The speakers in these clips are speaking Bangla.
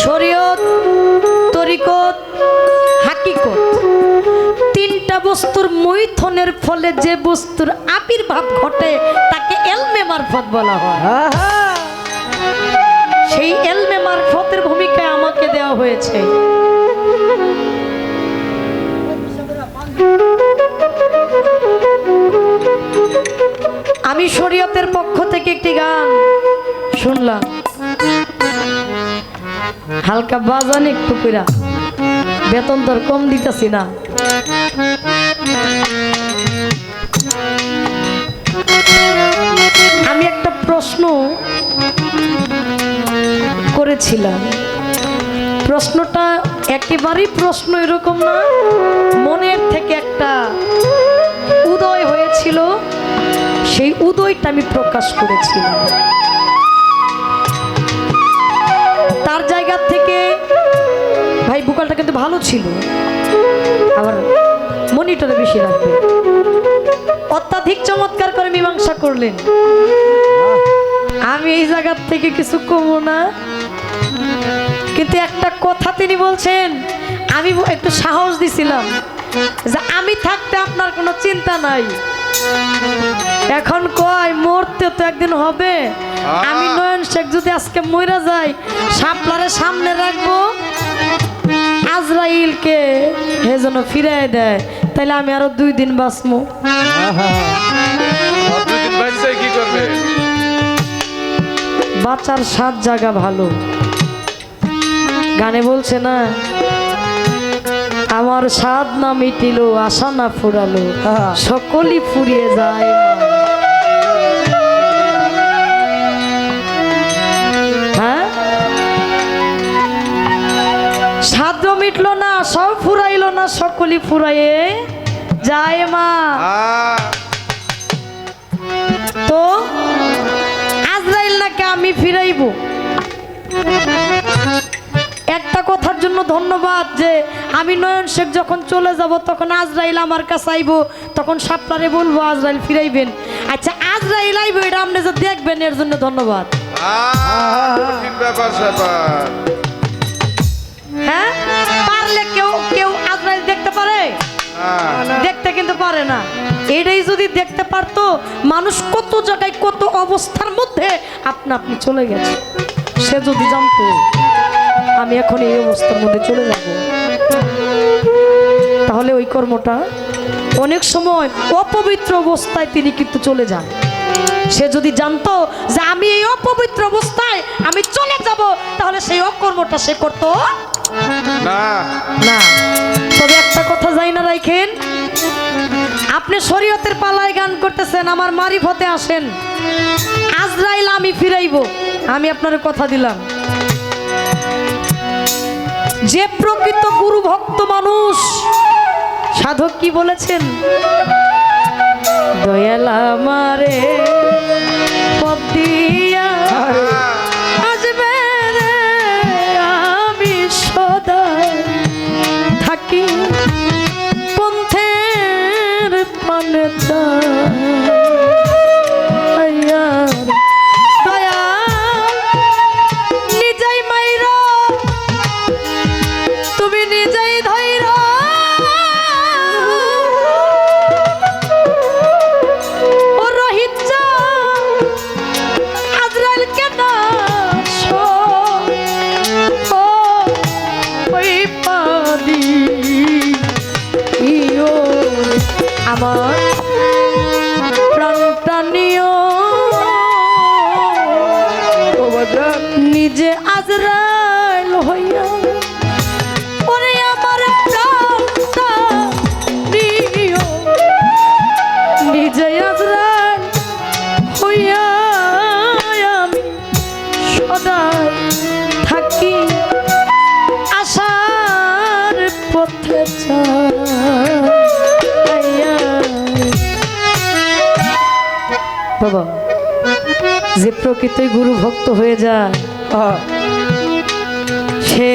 শরীয়ত তরিকত হাকিকত। তিনটা বস্তুর মৈথনের ফলে যে বস্তুর আবির্ভাব ঘটে তাকে এলমে মারফত বলা হয়। সেই এলমে মারফতের ভূমিকায় আমাকে দেওয়া হয়েছে। আমি শরীয়তের পক্ষ থেকে একটি গান শুনলাম। হালকা বাজান একটু কইরা। বেতন তোর কম দিতেছি না। আমি একটা প্রশ্ন করেছিলাম। প্রশ্নটা একেবারেই প্রশ্ন এরকম না, মনের থেকে একটা উদয় হয়েছিল। সেই উদয়টা আমি প্রকাশ করেছিলাম। ভাই বুকালটা কিন্তু ভালো ছিল। আবার মনিটরে বেশি রাখবে অত্যাধিক চমৎকার করে মীমাংসা করলেন। আমি এই জায়গার থেকে কিছু কমো না। কিন্তু একটা কথা তিনি বলছেন আমি একটু সাহস দিছিলাম যে আমি থাকতে আপনার কোনো চিন্তা নাই। এখন কয় মরতে তো একদিন হবে। আমি নয়ন শেখ যদি আজকে মইরা যাই সাপলারে সামনে রাখব। আজরাইলকে হে যেন ফিরাই দেয় তাইলে আমি আরও দুই দিন বাঁচবো বাঁচার সাত জায়গা ভালো। গানে বলছে না আমার স্বাদ না মিটিল আশা না ফুরালো সকলই ফুরিয়ে যায় মিটলো না সব ফুরাইলো না সকলই ফুরাইয়ে যায় মা। তো আজরাইল নাকি আমি ফিরাইব? একটা কথার জন্য ধন্যবাদ যে আমি নয়ন শেখ যখন চলে যাব তখন আজরাইল আমার কাছে আইব তখন সাপলারে বলব আজরাইল ফিরাইবেন। আচ্ছা আজরাইল আইব এটা আপনি যে দেখবেন এর জন্য ধন্যবাদ। হ্যাঁ? পারলে কেউ কেউ আজরাইল দেখতে পারে? দেখতে কিন্তু পারে না। এটাই যদি দেখতে পারতো মানুষ কত জায়গায় কত অবস্থার মধ্যে আপনা আপনি চলে গেছে। সে যদি জানতো আমি এখন এই অবস্থার মধ্যে চলে যাব। তাহলে ওই কর্মটা অনেক সময় অপবিত্র অবস্থায় তিনি কিন্তু চলে যান। সে যদি জানতো যে আমি এই অপবিত্র অবস্থায় আমি চলে যাব তাহলে সেই অকর্মটা সে করতো? না। না। তবে একটা কথা যাই না রাখেন আপনি শরীয়তের পালায় গান করতেছেন আমার মারিফতে আসেন। আজরাইল আমি ফিরাইব। আমি আপনার কথা দিলাম। যে প্রকৃত গুরু ভক্ত মানুষ সাধক কি বলেছেন? দয়াল আমারে পথ দিয়া আসবে আমি থাকি। বাবা যে প্রকৃতই গুরু ভক্ত হয়ে যায় সে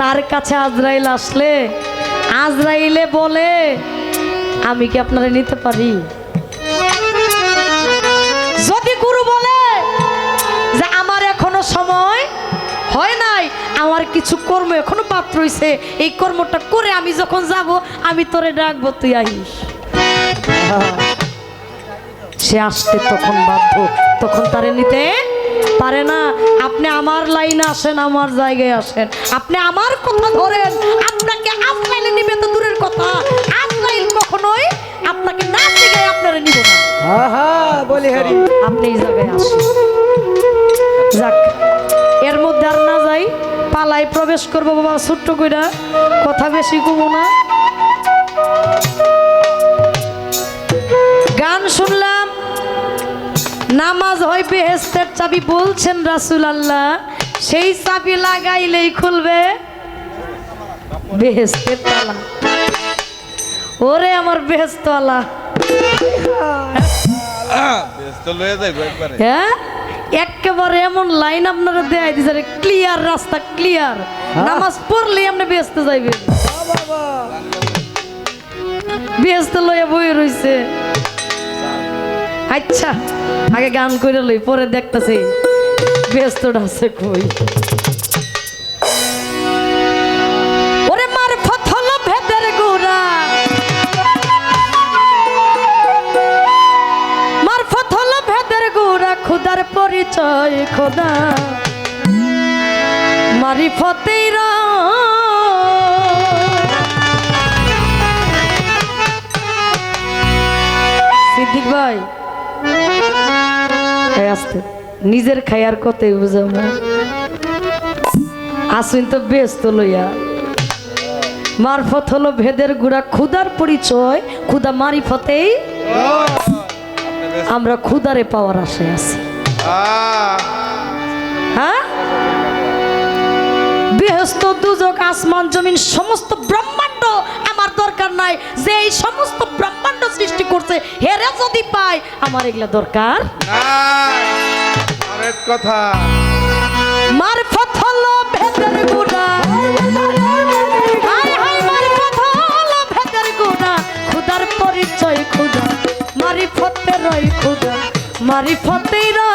তার কাছে আজরাইল আসলে আজরাইলে বলে আমি কি আপনারা নিতে পারি? যদি গুরু বলে যে আমার এখনও সময় হয় নাই আমার কিছু কর্ম এখনও বাদ রইছে এই কর্মটা করে আমি যখন যাব আমি তোরে ডাকবো তুই আইস সে আসতে তখন বাধ্য। তখন তারে নিতে পারে না। আপনি আমার লাইনে আসেন আমার জায়গায় আসেন। আপনি আমার কথা ধরেন। আপনাকে আফলাইনে নিবে তো দূরের কথা। কখনোই আপনাকে না শিখাই আপনারা নিব না। বলি হরি আপনি এই জায়গায় আসেন। যাক এর মধ্যে আর না যাই। পালায় প্রবেশ করব বাবা ছোট্ট কইরা। কথা বেশি কমো না। গান শুনলাম নামাজ হয় বেহেস্তের চাবি বলছেন রাসুল আল্লাহ সেই চাবি লাগাইলেই খুলবে বেহেস্তের তালা। ওরে আমার বেহেস্তওয়ালা। ব্যস্ত লয়ে হ্যাঁ? একেবারে এমন লাইন আপনারা দেয় দিছে ক্লিয়ার রাস্তা ক্লিয়ার নামাজ পড়লে আপনি ব্যস্ত যাইবেন। বাবা। ব্যস্ত লইয়া বই রইছে। আচ্ছা আগে গান করে লই, পরে দেখতেছি ব্যস্তটা আছে কই। মার পরিচয় খোদা। মারিফতেই রা সিদ্দিক ভাই নিজের খায়ার কতই বুঝাবো আসুন তো ব্যস্ত লইয়া। মারফত হলো ভেদের গুড়া ক্ষুদার পরিচয় ক্ষুদা মারিফতেই আমরা ক্ষুদারে পাওয়ার আশায় আছি। হ্যাঁ? বৃহস্ত দুজক, আসমান, জমিন, সমস্ত ব্রহ্মাণ্ড আমার দরকার নাই। যে এই সমস্ত ব্রহ্মাণ্ড সৃষ্টি করছে, হেরে যদি পাই আমার এগুলা দরকার না কথা। মারফত হলো ভেদের গুণা। হায় হায়, মারফত হলো ভেদের গুণা। খুদার পরিচয় খুদা মারিফতে রই খুদা। মারিফতে রহ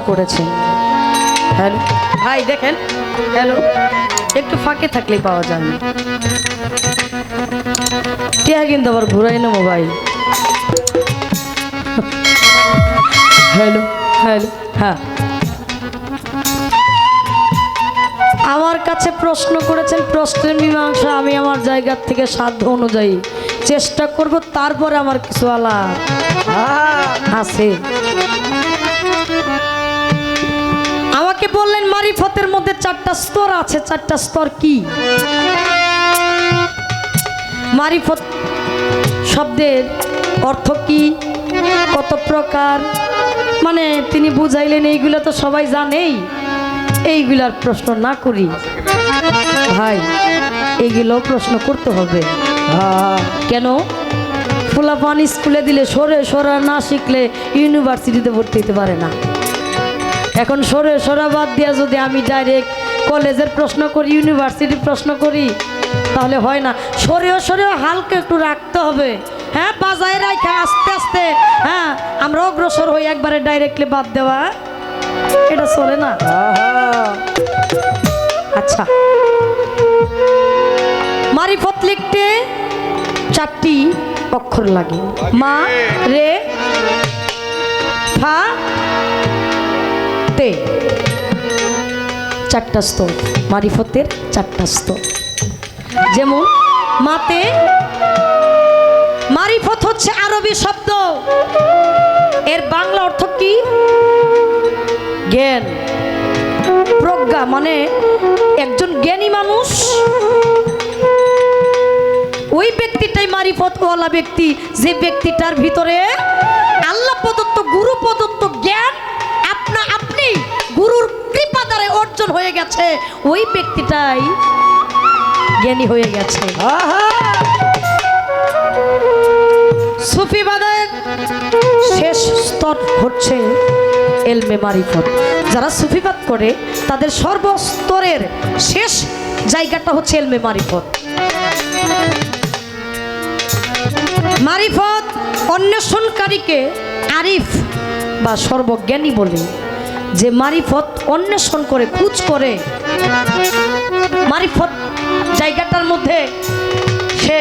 করেছেন হ্যালো? ভাই দেখেন। হ্যালো? একটু ফাঁকে থাকলেই পাওয়া যায় না টিয়া কিন্তু আবার ঘুরাই না মোবাইল। হ্যালো? হ্যালো? হ্যাঁ। আমার কাছে প্রশ্ন করেছেন প্রশ্নের মীমাংসা আমি আমার জায়গার থেকে সাধ্য অনুযায়ী চেষ্টা করব তারপরে আমার কিছু আলাপ হ্যাঁ। আছে। বললেন, মারিফতের মধ্যে চারটা স্তর আছে। চারটা স্তর কি? মারিফত শব্দের অর্থ কি? কত প্রকার? মানে তিনি বুঝাইলেন, এইগুলো তো সবাই জানেই। এইগুলার প্রশ্ন না করি। ভাই, এইগুলো প্রশ্ন করতে হবে। কেন? ফুলাপান স্কুলে দিলে সরে সরা না শিখলে ইউনিভার্সিটিতে ভর্তি হতে পারে না। এখন সরে, সরা বাদ দিয়া যদি আমি ডাইরেক্ট কলেজের প্রশ্ন করি ইউনিভার্সিটির প্রশ্ন করি, তাহলে হয় না। সরেও সরেও হালকা একটু রাখতে হবে। হ্যাঁ বাজায় রাখা আস্তে আস্তে। হ্যাঁ আমরা অগ্রসর হই একবারে ডাইরেক্টলি বাদ দেওয়া। এটা চলে না? আচ্ছা। মারিফত লিখতে চারটি অক্ষর লাগে। মা, রে, ফা তে চারটা স্তর। মারিফতের চারটা স্তর। যেমন, মাতে মারিফত হচ্ছে আরবি শব্দ। এর বাংলা অর্থ কি? জ্ঞান। প্রজ্ঞা মানে একজন জ্ঞানী মানুষ। ওই ব্যক্তিটাই মারিফতওয়ালা ব্যক্তি। যে ব্যক্তিটার ভিতরে আল্লাহ প্রদত্ত, গুরু প্রদত্ত জ্ঞান হয়ে গেছে। ওই ব্যক্তিটাই জ্ঞানী হয়ে গেছে। সুফিবাদের শেষ স্তর হচ্ছে এলমে মারিফত। যারা সুফিবাদ করে তাদের সর্বস্তরের শেষ জায়গাটা হচ্ছে এলমে মারিফত। মারিফত অন্বেষণকারীকে আরিফ বা সর্বজ্ঞানী বলে যে মারিফত অন্বেষণ করে, খুঁজ করে, মারিফত জায়গাটার মধ্যে সে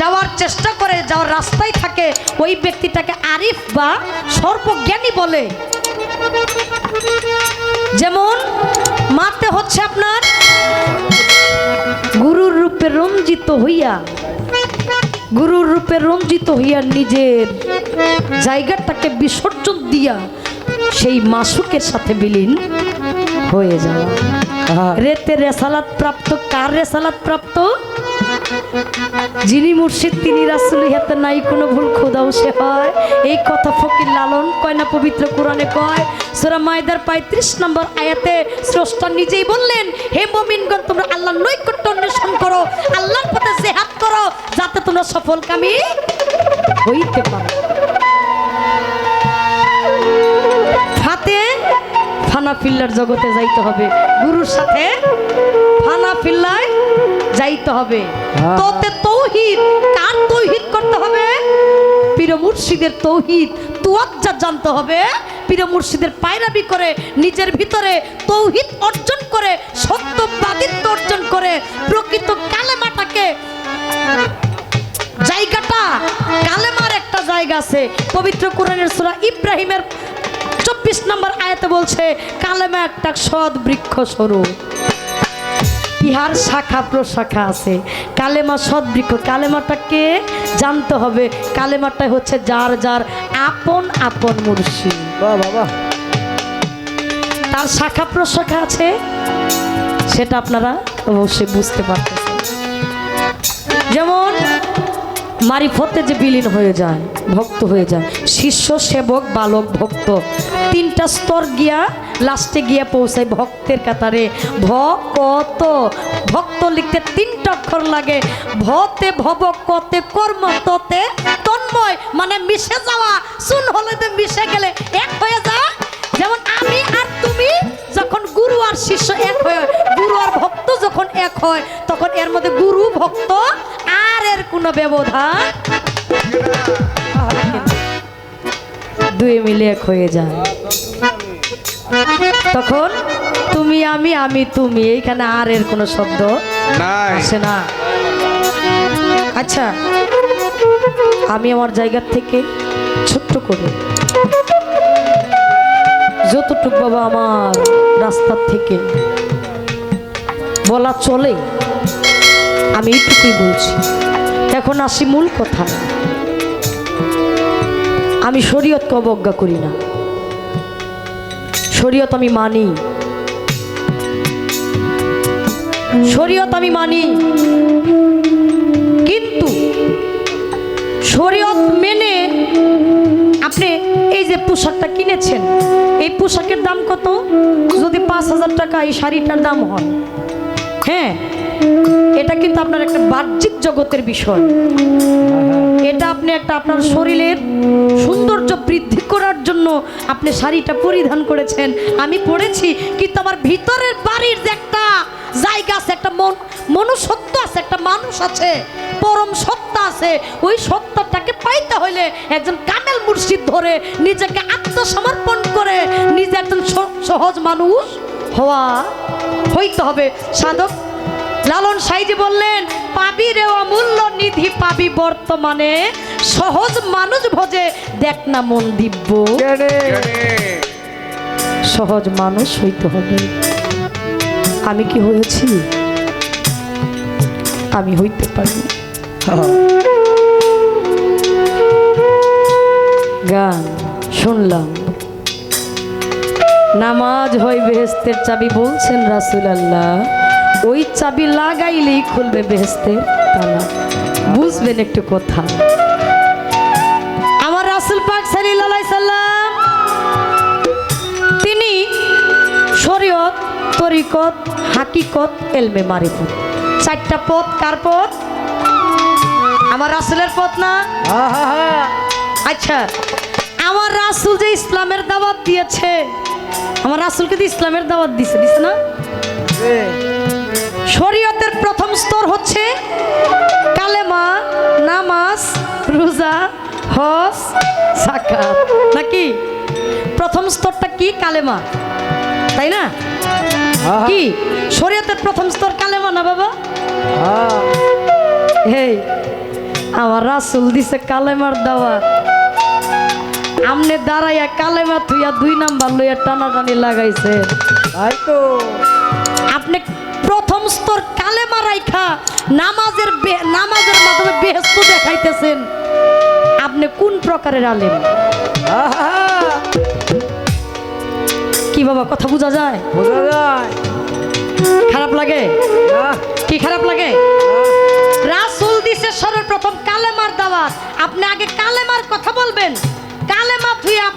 যাওয়ার চেষ্টা করে, যাওয়ার রাস্তায় থাকে, ওই ব্যক্তিটাকে আরিফ বা সর্বজ্ঞানী বলে। যেমন মাতে হচ্ছে আপনার গুরুর রূপে রঞ্জিত হইয়া, গুরুর রূপে রঞ্জিত হইয়া নিজের জায়গাটাকে বিসর্জন দিয়া সেই মাসুকের সাথে বিলীন হয়ে যাওয়া। রেতে রেসালাত প্রাপ্ত কার রেসালাত প্রাপ্ত? যিনি মুর্শিদ তিনি রাসুলি হাতে নাই কোনো ভুল খোদাও সে হয়। এই কথা ফকির লালন কয় না পবিত্র কোরআনে কয়। সোরা মায়দার পঁয়ত্রিশ নম্বর আয়াতে স্রষ্টা নিজেই বললেন হে মমিনগণ তোমরা আল্লাহর নৈকট্য অন্বেষণ করো আল্লাহর পথে জেহাদ করো যাতে তোমরা সফলকামী হইতে পারো। ফানা ফিল্লার জগতে যাইতে হবে। গুরুর সাথে ফানা ফিল্লায় যাইতে হবে। হ্যাঁ। তোতে তৌহিদ কার তৌহিদ করতে হবে? পীর মুর্শিদের তৌহিদ তুয়াজ্জা জানতে হবে। পীর মুর্শিদের পায়রাবি করে নিজের ভিতরে তৌহিদ অর্জন করে সত্য সত্যবাদিত্ব অর্জন করে প্রকৃত কালেমাটাকে জায়গাটা কালেমার একটা জায়গা আছে। পবিত্র কোরআনের সূরা ইব্রাহিমের চব্বিশ নম্বর আয়াতে বলছে কালেমা একটা সৎ বৃক্ষ স্বরূপ ইহার শাখা প্রশাখা আছে। কালেমা সৎ বৃক্ষ কালেমাটাকে জানতে হবে কালেমাটাই হচ্ছে যার যার আপন আপন মুর্শিদ বাহ বাবা তার শাখা প্রশাখা আছে সেটা আপনারা অবশ্যই বুঝতে পারতেছেন। যেমন মারিফতে যে বিলীন হয়ে যায়, ভক্ত হয়ে যায়। শিষ্য, সেবক, বালক, ভক্ত, তিনটা স্তর গিয়া লাস্টে গিয়া পৌঁছায় ভক্তের কাতারে। ভকত, ভক্ত লিখতে তিনটা অক্ষর লাগে। ভতে ভব কতে কর্ম ততে তন্ময় মানে মিশে যাওয়া। শুন হলে তো মিশে গেলে এক হয়ে যায় যেমন আমি আর তুমি, যখন গুরু আর শিষ্য এক হয়, গুরু আর ভক্ত যখন এক হয়, তখন এর মধ্যে গুরু, ভক্ত কোনো ব্যবধান। দুই মিলে এক হয়ে যায় তখন তুমি আমি আমি তুমি এইখানে আর এর কোনো শব্দ আসে না। আচ্ছা আমি আমার জায়গার থেকে ছোট্ট করে যতটুক বাবা আমার রাস্তার থেকে বলা চলে আমি এইটুকুই বলছি। এখন আসি মূল কথা। আমি শরীয়তকে অবজ্ঞা করি না। শরীয়ত আমি মানি। শরীয়ত আমি মানি। কিন্তু শরীয়ত মেনে আপনি এই যে পোশাকটা কিনেছেন, এই পোশাকের দাম কত? যদি পাঁচ হাজার টাকা এই শাড়িটার দাম হয়। হ্যাঁ কিন্তু আপনার একটা বাহ্যিক জগতের বিষয়। এটা আপনি একটা আপনার শরীরের সৌন্দর্য বৃদ্ধি করার জন্য আপনি শাড়িটা পরিধান করেছেন। আমি পড়েছি, কিন্তু আমার ভিতরের বাড়ির যে একটা জায়গা আছে, একটা মন মনুষ্যত্ব আছে, একটা মানুষ আছে, পরম সত্তা আছে, ওই সত্তাটাকে পাইতে হইলে একজন কামেল মুর্শিদ ধরে নিজেকে আত্মসমর্পণ করে নিজে একজন সহজ মানুষ হওয়া হইতে হবে। সাধক লালন সাইজি বললেন পাবি রে অমূল্য নিধি পাবি বর্তমানে। সহজ মানুষ ভোজে দেখ না মন দিব্য। সহজ মানুষ হইতে হবে। আমি কি হয়েছি? আমি হইতে পারি। গান শুনলাম। নামাজ হয় বেহেস্তের চাবি বলছেন রাসুল আল্লাহ ওই চাবি লাগাইলেই খুলবে বেহেস্তের তালা। বুঝবেন একটু কথা। আমার রাসুল পাক সাল্লাম, তিনি শরীয়ত, তরিকত, হাকিকত, এলমে মারিফত। চারটা পথ, কার পথ? আমার রাসুলের পথ না? আচ্ছা আমার রাসুল যে ইসলামের দাওয়াত দিয়েছে, আমার রাসুলকে তো ইসলামের দাওয়াত দিছে দিস না? শরীয়তের প্রথম স্তর হচ্ছে কালেমা নামাজ রোজা হস সাকাত নাকি? প্রথম স্তরটা কি? কালেমা। তাই না? আহা। কি? শরীয়তের প্রথম স্তর কালেমা না বাবা? আহা। হে আমার রাসুল দিছে কালেমার দাওয়া আমনে দাঁড়াইয়া কালেমা থুইয়া দুই নাম্বার লইয়া টানাটানি লাগাইছে। তাই তো। আপনি কালেমা নামাজের নামাজের মাধ্যমে বেহেস্ত দেখাইতেছেন। আপনি কোন প্রকারের আলেম? কি বাবা কথা বোঝা যায়? বোঝা যায়। খারাপ লাগে? কি খারাপ লাগে? রাসুল দিছে সর্বপ্রথম কালেমার দাওয়াত। আপনি আগে কালেমার কথা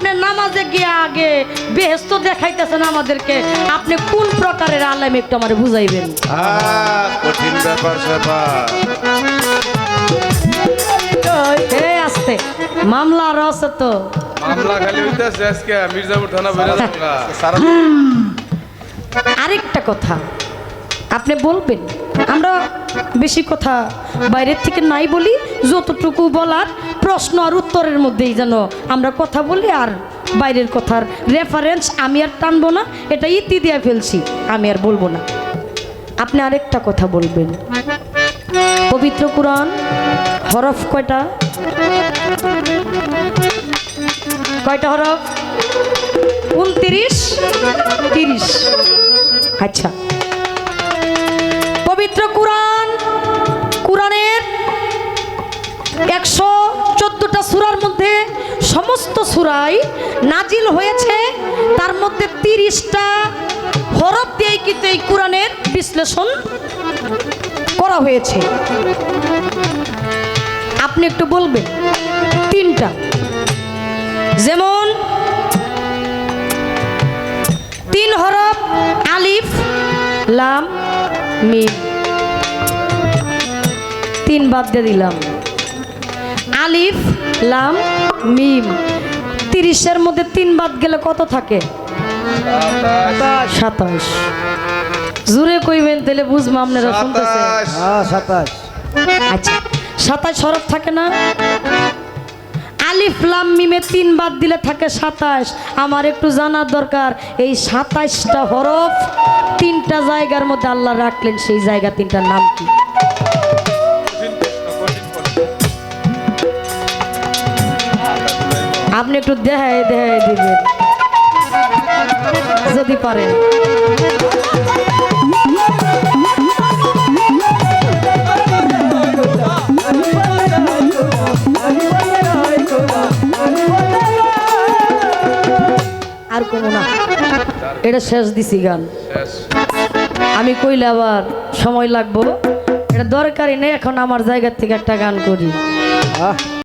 আপনি নামাজে গিয়ে আগে বেহেস্ত দেখাইতেছেন আমাদেরকে। আপনি কোন প্রকারের আলেম একটু আমার বুঝাইবেন? কঠিন ব্যাপার আসতে। মামলা আছে তো। মামলা খালি হইতেছে আজকে মির্জাপুর থানা বেরা আরেকটা কথা। আপনি বলবেন আমরা বেশি কথা বাইরের থেকে নাই বলি যতটুকু বলার প্রশ্ন আর উত্তরের মধ্যেই যেন আমরা কথা বলি আর বাইরের কথার রেফারেন্স আমি আর টানবো না, এটা ইতি দিয়ে ফেলছি, আমি আর বলব না। আপনি আরেকটা কথা বলবেন। পবিত্র কোরআন, হরফ কয়টা? কয়টা হরফ? উনত্রিশ, তিরিশ। আচ্ছা। পবিত্র কোরআন, কোরআনের একশো চোদ্দটা সুরার মধ্যে সমস্ত সুরাই নাজিল হয়েছে। তার মধ্যে তিরিশটা হরফ দিয়েই কিন্তু এই কোরআনের বিশ্লেষণ করা হয়েছে। আপনি একটু বলবেন, তিনটা। যেমন, তিন হরফ, আলিফ, লাম, মিম। তিন বাদ দিয়ে দিলাম। আলিফ লাম মিম। তিরিশের মধ্যে তিন বাদ গেলে কত থাকে? সাতাশ। জুড়ে কইবেন তাহলে বুঝব আপনারা শুনতেছে। সাতাশ। আচ্ছা সাতাশ হরফ থাকে না? আলিফ লাম মিমে তিন বাদ দিলে থাকে সাতাশ। আমার একটু জানার দরকার এই সাতাশটা হরফ তিনটা জায়গার মধ্যে আল্লাহ রাখলেন সেই জায়গা তিনটার নাম কি? আপনি একটু দেখায় দেখায় দিবেন। যদি পারেন। আর কোনো না। এটা শেষ দিছি গান। আমি কইলে আবার সময় লাগবো। এটা দরকারই নেই এখন আমার জায়গা থেকে একটা গান করি। আহ।